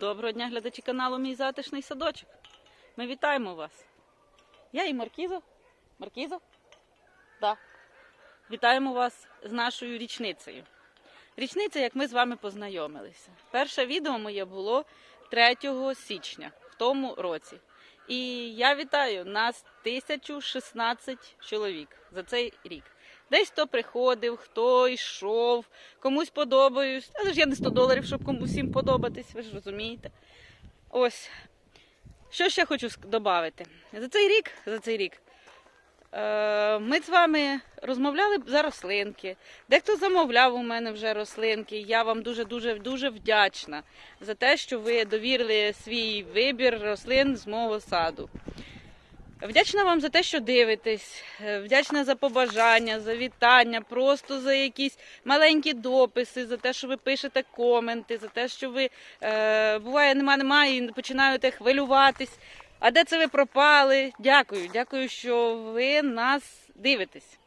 Доброго дня, глядачі каналу Мій затишний садочок. Ми вітаємо вас. Я і Маркізо. Маркізо? Так. Вітаємо вас з нашою річницею. Річниця, як ми з вами познайомилися. Перше відео моє було 3 січня в тому році. І я вітаю нас 1016 чоловік за цей рік. Десь хто приходив, хто йшов, комусь подобаюсь. Але ж я не 100 доларів, щоб комусь всім подобатись, ви ж розумієте. Ось. Що ще хочу додати? За цей рік, за цей рік е, ми з вами розмовляли за рослинки. Дехто замовляв у мене вже рослинки. Я вам дуже-дуже дуже вдячна за те, що ви довірили свій вибір рослин з мого саду. Вдячна вам за те, що дивитесь, е, вдячна за побажання, за вітання, просто за якісь маленькі дописи, за те, що ви пишете коменти, за те, що ви е, буває, нема, немає, і починаєте хвилюватись. А де це ви пропали? Дякую, дякую, що ви нас дивитесь.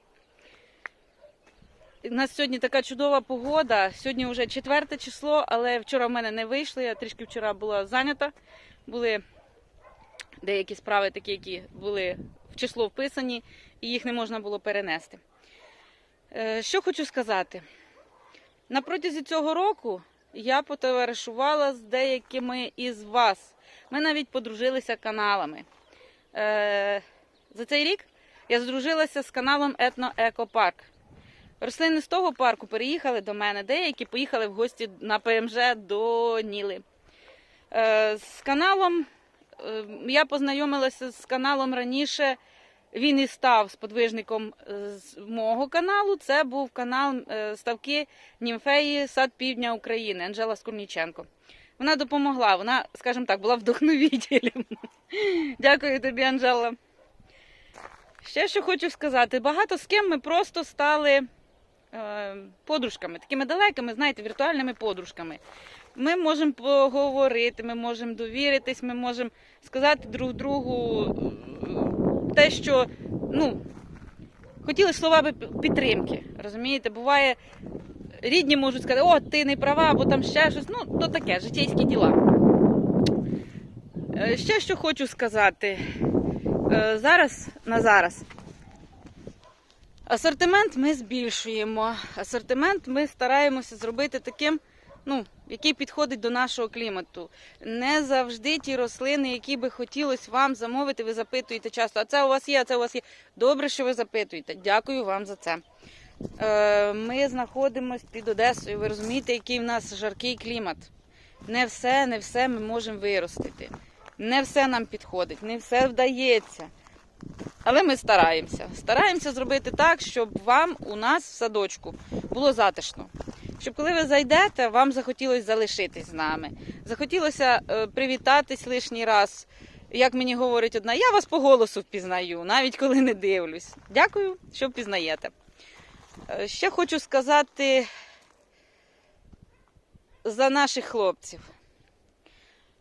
У нас сьогодні така чудова погода. Сьогодні вже четверте число, але вчора в мене не вийшло. Я трішки вчора була зайнята. Були деякі справи такі, які були в число вписані, і їх не можна було перенести. Е, Що хочу сказати? На протязі цього року я потоваришувала з деякими із вас. Ми навіть подружилися каналами. Е, За цей рік я здружилася з каналом Етно-Екопарк. Рослини з того парку переїхали до мене, деякі поїхали в гості на ПМЖ до Ніли. Е, З каналом я познайомилася з каналом раніше. Він і став сподвижником е, з мого каналу. Це був канал е, ставки Німфеї Сад Півдня України Анжела Скорніченко. Вона допомогла, вона, скажімо так, була вдохновителем. Дякую тобі, Анжела. Ще що хочу сказати: багато з ким ми просто стали е, подружками, такими далекими, знаєте, віртуальними подружками. Ми можемо поговорити, ми можемо довіритись, ми можемо сказати друг другу е, те, що ну, хотіли словами підтримки. Розумієте, буває, рідні можуть сказати, о, ти не права, або там ще щось. Ну, то таке, житейські діла. Е, Ще що хочу сказати. Е, Зараз на зараз. Асортимент ми збільшуємо. Асортимент ми стараємося зробити таким, ну, який підходить до нашого клімату. Не завжди ті рослини, які би хотілося вам замовити, ви запитуєте часто. А це у вас є, а це у вас є. Добре, що ви запитуєте. Дякую вам за це. Е, Ми знаходимося під Одесою. Ви розумієте, який в нас жаркий клімат. Не все, не все ми можемо виростити. Не все нам підходить, не все вдається. Але ми стараємося. Стараємося зробити так, щоб вам у нас в садочку було затишно. Щоб коли ви зайдете, вам захотілося залишитись з нами. Захотілося е, привітатись лишній раз. Як мені говорить одна, я вас по голосу впізнаю, навіть коли не дивлюсь. Дякую, що впізнаєте. Е, Ще хочу сказати за наших хлопців.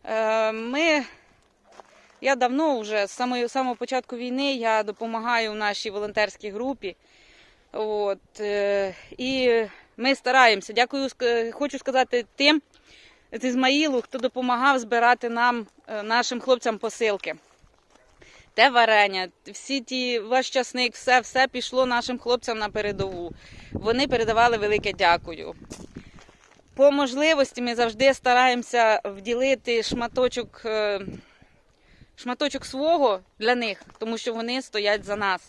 Е, Ми я давно вже з самого, самого початку війни я допомагаю в нашій волонтерській групі. От, е, і ми стараємося. Дякую, хочу сказати тим з Ізмаїлу, хто допомагав збирати нам, е, нашим хлопцям посилки. Те варення, всі ті ваш часник, все, все пішло нашим хлопцям на передову. Вони передавали велике дякую. По можливості ми завжди стараємося вділити шматочок. е, шматочок свого для них, тому що вони стоять за нас.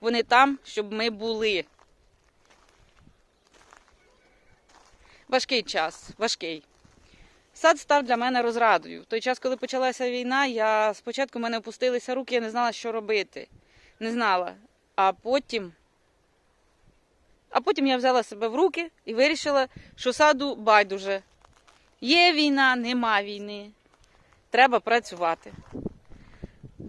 Вони там, щоб ми були. Важкий час, важкий. Сад став для мене розрадою. В той час, коли почалася війна, я спочатку в мене опустилися руки, я не знала, що робити. Не знала. А потім. А потім я взяла себе в руки і вирішила, що саду байдуже. Є війна, нема війни. Треба працювати.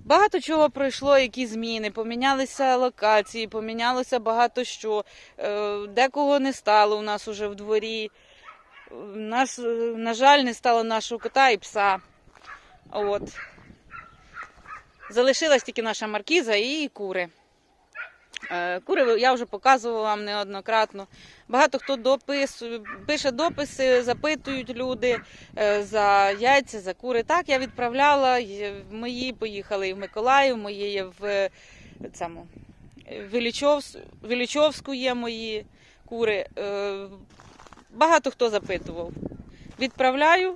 Багато чого пройшло, які зміни, помінялися локації, помінялося багато що. Е, Декого не стало у нас уже в дворі. Нас, е, на жаль, не стало нашого кота і пса. От. Залишилась тільки наша маркіза і кури. Е, Кури я вже показувала вам неоднократно. Багато хто дописує, пише дописи, запитують люди е, за яйця, за кури. Так, я відправляла. Мої поїхали і в Миколаїв, мої є в цьому в Іллічовс- в Іллічовську є мої кури. Е, Багато хто запитував. Відправляю.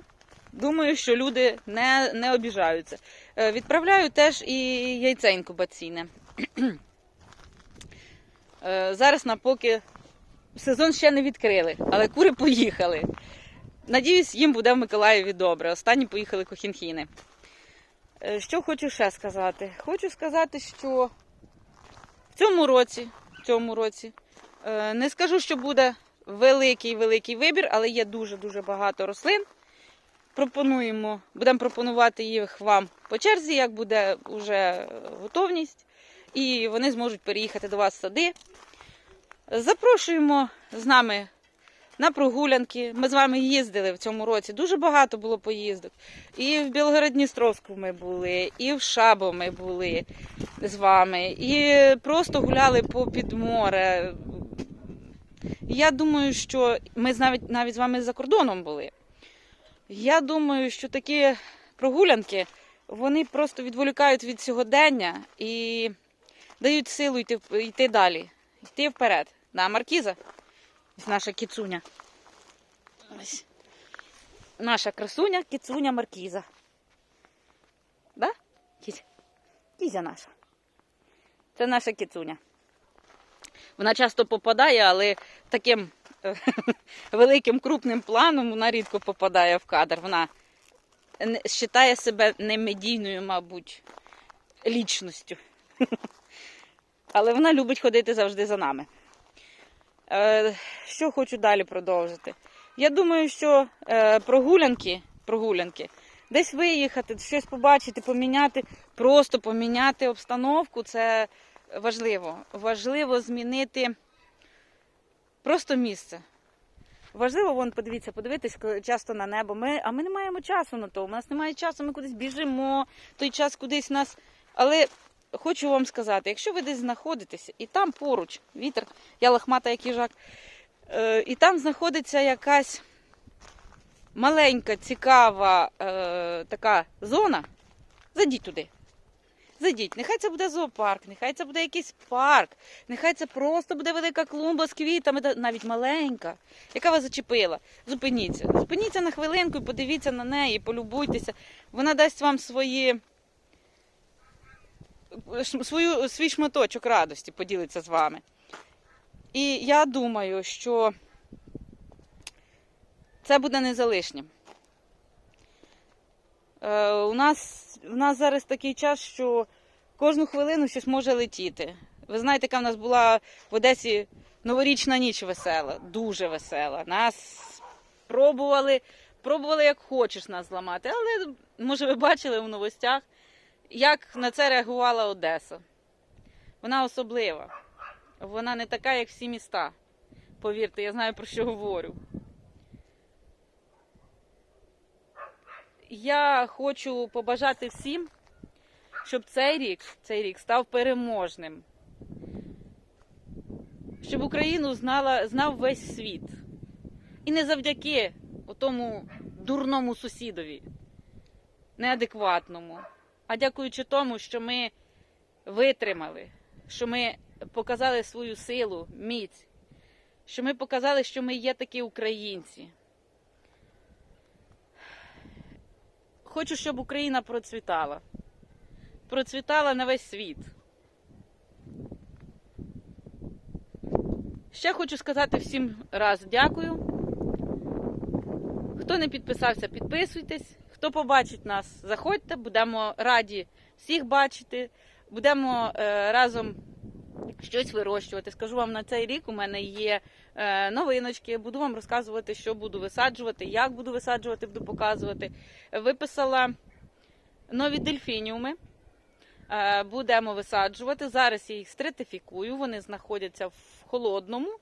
Думаю, що люди не, не обіжаються. Відправляю теж і яйце інкубаційне. Е, Зараз на поки сезон ще не відкрили, але кури поїхали. Надіюсь, їм буде в Миколаєві добре. Останні поїхали кохінхіни. Е, Що хочу ще сказати? Хочу сказати, що в цьому році, в цьому році е, не скажу, що буде великий великий вибір, але є дуже-дуже багато рослин. Пропонуємо, будемо пропонувати їх вам по черзі, як буде вже готовність, і вони зможуть переїхати до вас в сади. Запрошуємо з нами на прогулянки. Ми з вами їздили в цьому році. Дуже багато було поїздок. І в Білгород-Дністровську ми були, і в Шабо ми були з вами, і просто гуляли по підморе. Я думаю, що ми навіть навіть з вами за кордоном були. Я думаю, що такі прогулянки вони просто відволікають від сьогодення і дають силу йти, йти далі, йти вперед. Да, Маркіза, наша кіцуня. Ось. Наша красуня, кіцуня Маркіза. Да? Кізя? Кізя наша. Це наша кіцуня. Вона часто попадає, але таким е, великим крупним планом вона рідко попадає в кадр. Вона вважає себе немедійною, мабуть, лічністю. Але вона любить ходити завжди за нами. Е, Що хочу далі продовжити? Я думаю, що е, прогулянки, прогулянки, десь виїхати, щось побачити, поміняти, просто поміняти обстановку це важливо. Важливо змінити просто місце. Важливо, вон, подивіться, подивитись часто на небо. Ми, а ми не маємо часу на то. У нас немає часу, ми кудись біжимо, той час кудись нас. Але хочу вам сказати, якщо ви десь знаходитеся, і там поруч вітер, я лохмата, як їжак, е, і там знаходиться якась маленька, цікава е, така зона, зайдіть туди. Зайдіть, нехай це буде зоопарк, нехай це буде якийсь парк, нехай це просто буде велика клумба з квітами, навіть маленька, яка вас зачепила. Зупиніться. Зупиніться на хвилинку і подивіться на неї, полюбуйтеся. Вона дасть вам свої, свою, свій шматочок радості, поділиться з вами. І я думаю, що це буде не залишнім. Е, у, нас, у нас зараз такий час, що кожну хвилину щось може летіти. Ви знаєте, яка в нас була в Одесі новорічна ніч весела, дуже весела. Нас пробували, пробували як хочеш нас зламати. Але, може, ви бачили в новостях, як на це реагувала Одеса. Вона особлива. Вона не така, як всі міста. Повірте, я знаю про що говорю. Я хочу побажати всім, щоб цей рік, цей рік став переможним. Щоб Україну знала, знав весь світ. І не завдяки тому дурному сусідові, неадекватному, а дякуючи тому, що ми витримали, що ми показали свою силу, міць, що ми показали, що ми є такі українці. Хочу, щоб Україна процвітала. Процвітала на весь світ. Ще хочу сказати всім раз дякую. Хто не підписався, підписуйтесь. Хто побачить нас, заходьте, будемо раді всіх бачити. Будемо е, разом щось вирощувати. Скажу вам, на цей рік у мене є е, новиночки. Буду вам розказувати, що буду висаджувати, як буду висаджувати, буду показувати. Виписала нові дельфініуми. Е, Будемо висаджувати. Зараз я їх стратифікую, вони знаходяться в холодному.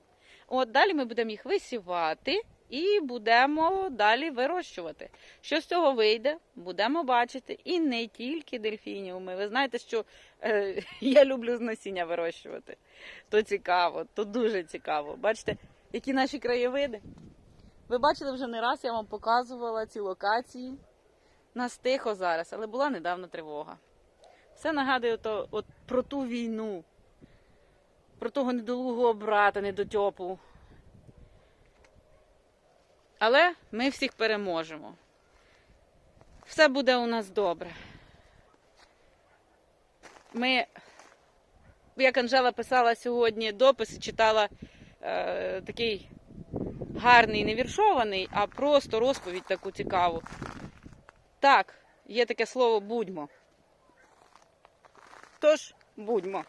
От далі ми будемо їх висівати і будемо далі вирощувати. Що з цього вийде, будемо бачити. І не тільки дельфініуми. Ви знаєте, що е, я люблю з насіння вирощувати. То цікаво, то дуже цікаво. Бачите, які наші краєвиди. Ви бачили вже не раз, я вам показувала ці локації. Нас тихо зараз, але була недавно тривога. Все нагадує то, от, про ту війну, про того недолугого брата, недотьопу. Але ми всіх переможемо. Все буде у нас добре. Ми, як Анжела писала сьогодні допис, читала е, такий гарний, не віршований, а просто розповідь таку цікаву. Так, є таке слово будьмо. Тож, будьмо.